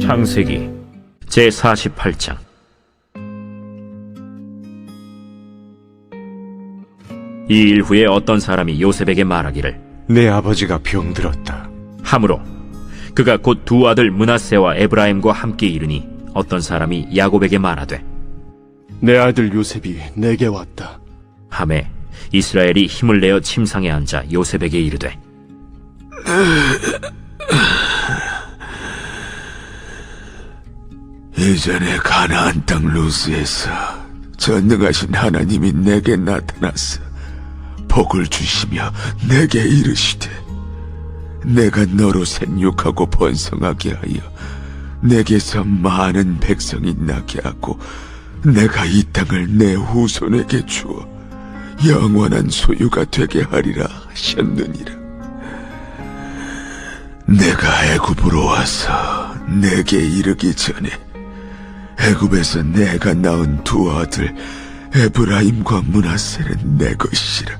창세기 제48장 이 일 후에 어떤 사람이 요셉에게 말하기를 내 아버지가 병들었다. 함으로 그가 곧 두 아들 문하세와 에브라임과 함께 이르니 어떤 사람이 야곱에게 말하되 내 아들 요셉이 내게 왔다. 함에 이스라엘이 힘을 내어 침상에 앉아 요셉에게 이르되 예전에 가나안 땅 루스에서 전능하신 하나님이 내게 나타나서 복을 주시며 내게 이르시되 내가 너로 생육하고 번성하게 하여 내게서 많은 백성이 나게 하고 내가 이 땅을 내 후손에게 주어 영원한 소유가 되게 하리라 하셨느니라. 내가 애굽으로 와서 내게 이르기 전에 애굽에서 내가 낳은 두 아들 에브라임과 문하세는 내 것이라.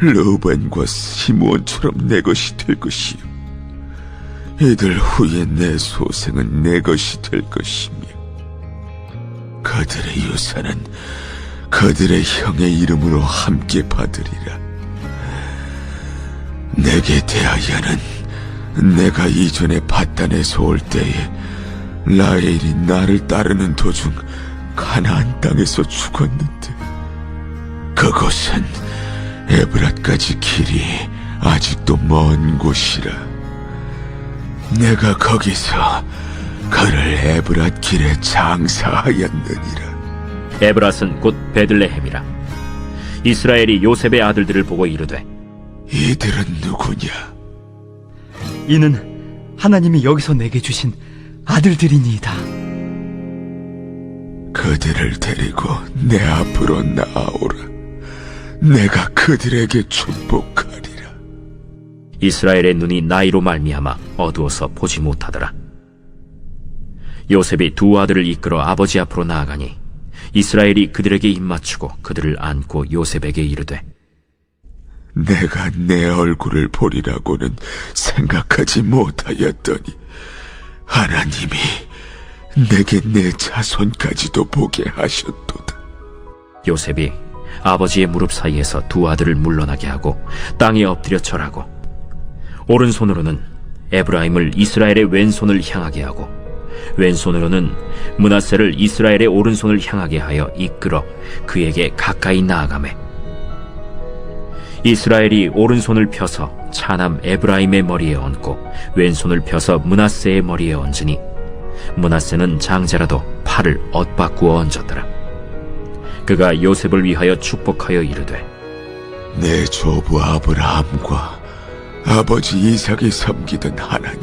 르벤과 시므온처럼 내 것이 될 것이요. 이들 후에 내 소생은 내 것이 될 것이며 그들의 유산은 그들의 형의 이름으로 함께 받으리라. 내게 대하여는 내가 이전에 바단에서 올 때에 라헬이 나를 따르는 도중 가나안 땅에서 죽었는데 그곳은 에브랏까지 길이 아직도 먼 곳이라. 내가 거기서 그를 에브랏 길에 장사하였느니라 에브라스는 곧 베들레헴이라 이스라엘이 요셉의 아들들을 보고 이르되 이들은 누구냐 이는 하나님이 여기서 내게 주신 아들들이니이다. 그들을 데리고 내 앞으로 나아오라 내가 그들에게 축복하리라 이스라엘의 눈이 나이로 말미암아 어두워서 보지 못하더라. 요셉이 두 아들을 이끌어 아버지 앞으로 나아가니 이스라엘이 그들에게 입맞추고 그들을 안고 요셉에게 이르되 내가 내 얼굴을 보리라고는 생각하지 못하였더니 하나님이 내게 내 자손까지도 보게 하셨도다. 요셉이 아버지의 무릎 사이에서 두 아들을 물러나게 하고 땅에 엎드려 절하고 오른손으로는 에브라임을 이스라엘의 왼손을 향하게 하고 왼손으로는 문하세를 이스라엘의 오른손을 향하게 하여 이끌어 그에게 가까이 나아가매 이스라엘이 오른손을 펴서 차남 에브라임의 머리에 얹고 왼손을 펴서 문하세의 머리에 얹으니 문하세는 장자라도 팔을 엇바꾸어 얹었더라. 그가 요셉을 위하여 축복하여 이르되 내 조부 아브라함과 아버지 이삭이 섬기던 하나님,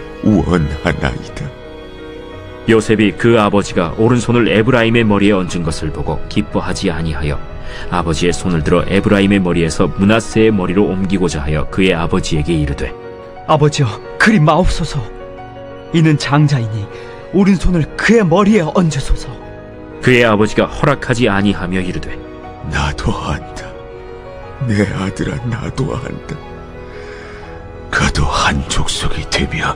원하나이다. 요셉이 그 아버지가 오른손을 에브라임의 머리에 얹은 것을 보고 기뻐하지 아니하여 아버지의 손을 들어 에브라임의 머리에서 문하세의 머리로 옮기고자 하여 그의 아버지에게 이르되 아버지여, 그리 마옵소서. 이는 장자이니 오른손을 그의 머리에 얹으소서. 그의 아버지가 허락하지 아니하며 이르되 나도 한다. 내 아들아 나도 한다. 그도 한 족속이 되며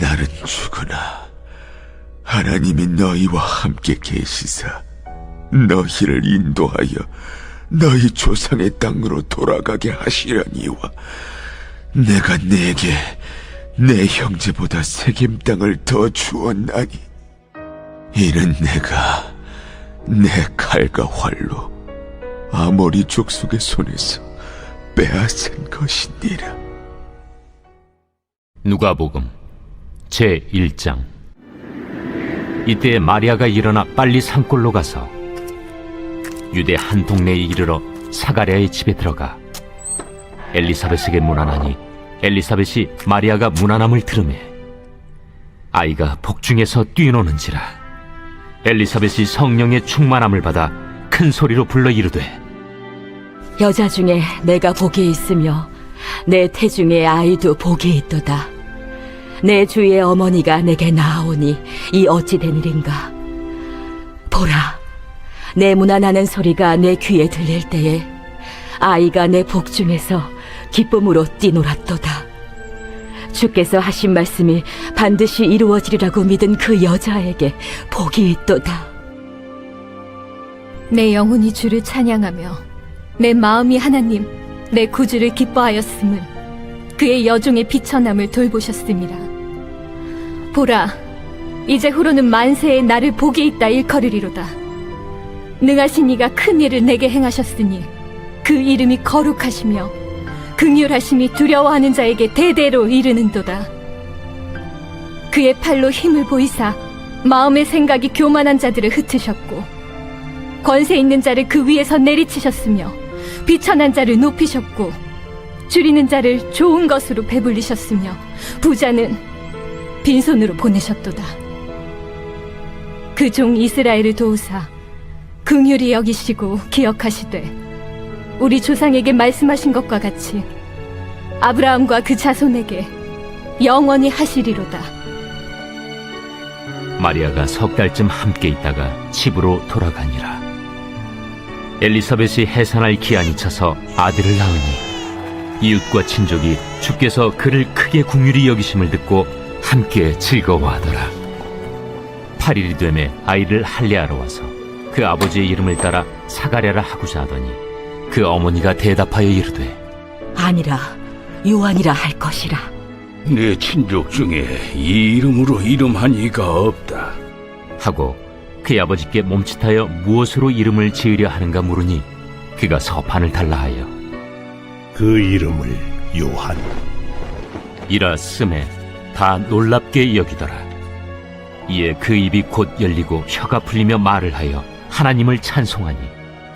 나는 죽으나 하나님이 너희와 함께 계시사 너희를 인도하여 너희 조상의 땅으로 돌아가게 하시려니와 내가 네게 내 형제보다 세겜 땅을 더 주었나니 이는 내가 내 칼과 활로 아모리 족속의 손에서 빼앗은 것이니라. 누가복음 제 1장 이때 마리아가 일어나 빨리 산골로 가서 유대 한 동네에 이르러 사가랴의 집에 들어가 엘리사벳에게 문안하니 엘리사벳이 마리아가 문안함을 들으매 아이가 복중에서 뛰노는지라 엘리사벳이 성령의 충만함을 받아 큰 소리로 불러 이르되 여자 중에 내가 복이 있으며 내 태중에 아이도 복이 있도다. 내 주의 어머니가 내게 나아오니 이 어찌 된 일인가? 보라, 내 문안하는 소리가 내 귀에 들릴 때에 아이가 내 복중에서 기쁨으로 뛰놀았도다. 주께서 하신 말씀이 반드시 이루어지리라고 믿은 그 여자에게 복이 있도다. 내 영혼이 주를 찬양하며 내 마음이 하나님 내 구주를 기뻐하였음을 그의 여종의 비천함을 돌보셨음이라 보라 이제 후로는 만세에 나를 복이 있다 일컬으리로다. 능하신 이가 큰 일을 내게 행하셨으니 그 이름이 거룩하시며 극률하심이 두려워하는 자에게 대대로 이르는도다. 그의 팔로 힘을 보이사 마음의 생각이 교만한 자들을 흩으셨고 권세 있는 자를 그 위에서 내리치셨으며 비천한 자를 높이셨고 줄이는 자를 좋은 것으로 배불리셨으며 부자는 빈손으로 보내셨도다. 그 종 이스라엘을 도우사 긍휼히 여기시고 기억하시되 우리 조상에게 말씀하신 것과 같이 아브라함과 그 자손에게 영원히 하시리로다. 마리아가 석 달쯤 함께 있다가 집으로 돌아가니라. 엘리사벳이 해산할 기한이 차서 아들을 낳으니 이웃과 친족이 주께서 그를 크게 궁휼히 여기심을 듣고 함께 즐거워하더라. 8일이 되매 아이를 할례하러 와서 그 아버지의 이름을 따라 사가랴라 하고자 하더니 그 어머니가 대답하여 이르되 아니라 요한이라 할 것이라. 내 친족 중에 이 이름으로 이름한 이가 없다. 하고 그의 아버지께 몸짓하여 무엇으로 이름을 지으려 하는가 물으니 그가 서판을 달라 하여 그 이름을 요한. 이라 쓰매 다 놀랍게 여기더라. 이에 그 입이 곧 열리고 혀가 풀리며 말을 하여 하나님을 찬송하니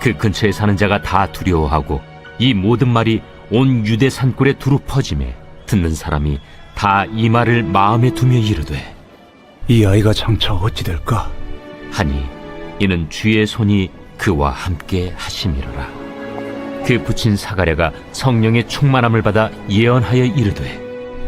그 근처에 사는 자가 다 두려워하고 이 모든 말이 온 유대 산골에 두루 퍼짐에 듣는 사람이 다 이 말을 마음에 두며 이르되 이 아이가 장차 어찌 될까? 하니 이는 주의 손이 그와 함께 하심이로라. 그 붙인 사가랴가 성령의 충만함을 받아 예언하여 이르되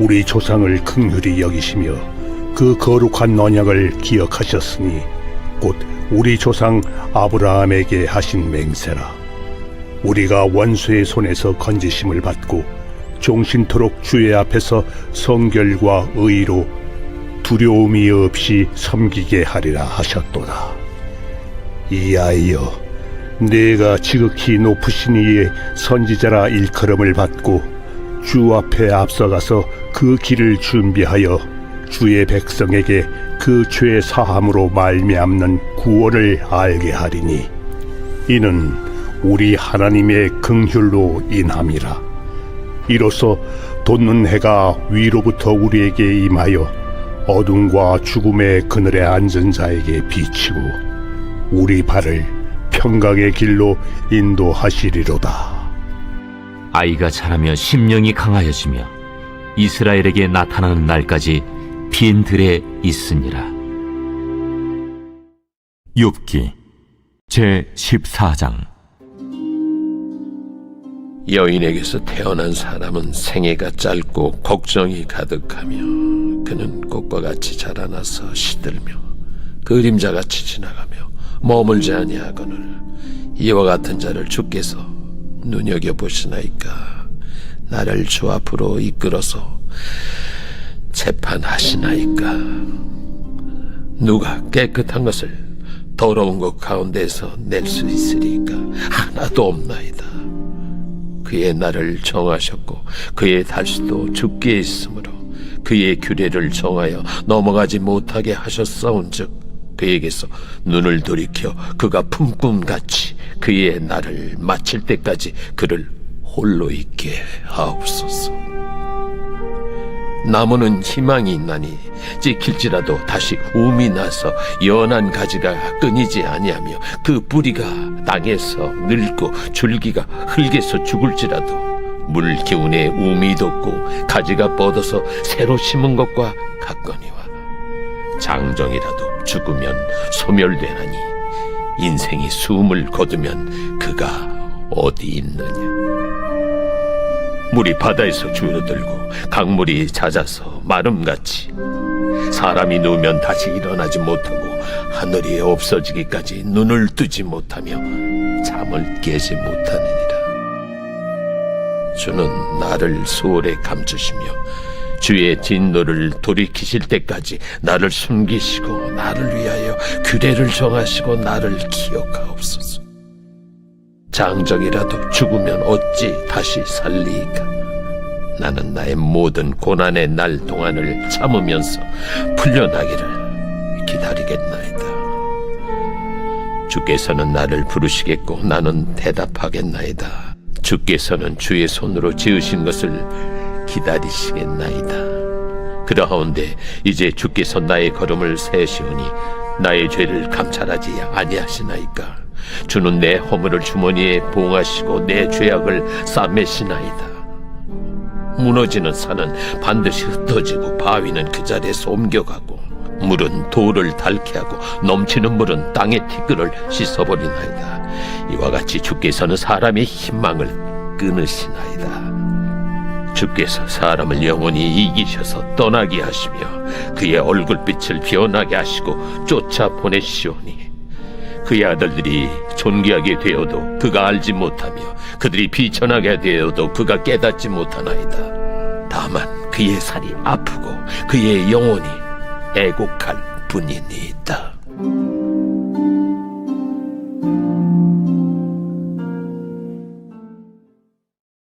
우리 조상을 긍휼히 여기시며 그 거룩한 언약을 기억하셨으니 곧 우리 조상 아브라함에게 하신 맹세라 우리가 원수의 손에서 건지심을 받고 종신토록 주의 앞에서 성결과 의로 두려움이 없이 섬기게 하리라 하셨도다. 이 아이여, 내가 지극히 높으신 이의 선지자라 일컬음을 받고 주 앞에 앞서가서 그 길을 준비하여 주의 백성에게 그 죄 사함으로 말미암는 구원을 알게 하리니 이는 우리 하나님의 긍휼로 인함이라. 이로써 돋는 해가 위로부터 우리에게 임하여 어둠과 죽음의 그늘에 앉은 자에게 비치고 우리 발을 평강의 길로 인도하시리로다. 아이가 자라며 심령이 강하여지며 이스라엘에게 나타나는 날까지 빈 들에 있으니라. 욥기 제 14장 여인에게서 태어난 사람은 생애가 짧고 걱정이 가득하며 그는 꽃과 같이 자라나서 시들며 그림자같이 지나가며 머물지 아니하거늘 이와 같은 자를 주께서 눈여겨 보시나이까. 나를 주 앞으로 이끌어서 재판하시나이까. 누가 깨끗한 것을 더러운 것 가운데서 낼 수 있으리까. 하나도 없나이다. 그의 나를 정하셨고 그의 달수도 죽게 있으므로 그의 규례를 정하여 넘어가지 못하게 하셨사온즉 그에게서 눈을 돌이켜 그가 품꿈같이 그의 날을 마칠 때까지 그를 홀로 있게 하옵소서. 나무는 희망이 있나니 찍힐지라도 다시 움이 나서 연한 가지가 끊이지 아니하며 그 뿌리가 땅에서 늙고 줄기가 흙에서 죽을지라도 물 기운에 움이 돋고 가지가 뻗어서 새로 심은 것과 같거니와 장정이라도 죽으면 소멸되나니 인생이 숨을 거두면 그가 어디 있느냐? 물이 바다에서 줄어들고 강물이 잦아서 마름같이 사람이 누우면 다시 일어나지 못하고 하늘이 없어지기까지 눈을 뜨지 못하며 잠을 깨지 못하느니라. 주는 나를 소홀에 감추시며 주의 진노를 돌이키실 때까지 나를 숨기시고 나를 위하여 규례를 정하시고 나를 기억하옵소서. 장정이라도 죽으면 어찌 다시 살리이까? 나는 나의 모든 고난의 날 동안을 참으면서 풀려나기를 기다리겠나이다. 주께서는 나를 부르시겠고 나는 대답하겠나이다. 주께서는 주의 손으로 지으신 것을 기다리시겠나이다 그러하온데 이제 주께서 나의 걸음을 세시오니 나의 죄를 감찰하지 아니하시나이까 주는 내 허물을 주머니에 봉하시고 내 죄악을 싸매시나이다. 무너지는 산은 반드시 흩어지고 바위는 그 자리에서 옮겨가고 물은 돌을 닳게 하고 넘치는 물은 땅의 티끌을 씻어버리나이다. 이와 같이 주께서는 사람의 희망을 끊으시나이다. 주께서 사람을 영원히 이기셔서 떠나게 하시며 그의 얼굴빛을 변하게 하시고 쫓아 보내시오니 그의 아들들이 존귀하게 되어도 그가 알지 못하며 그들이 비천하게 되어도 그가 깨닫지 못하나이다. 다만 그의 살이 아프고 그의 영혼이 애곡할 뿐이니이다.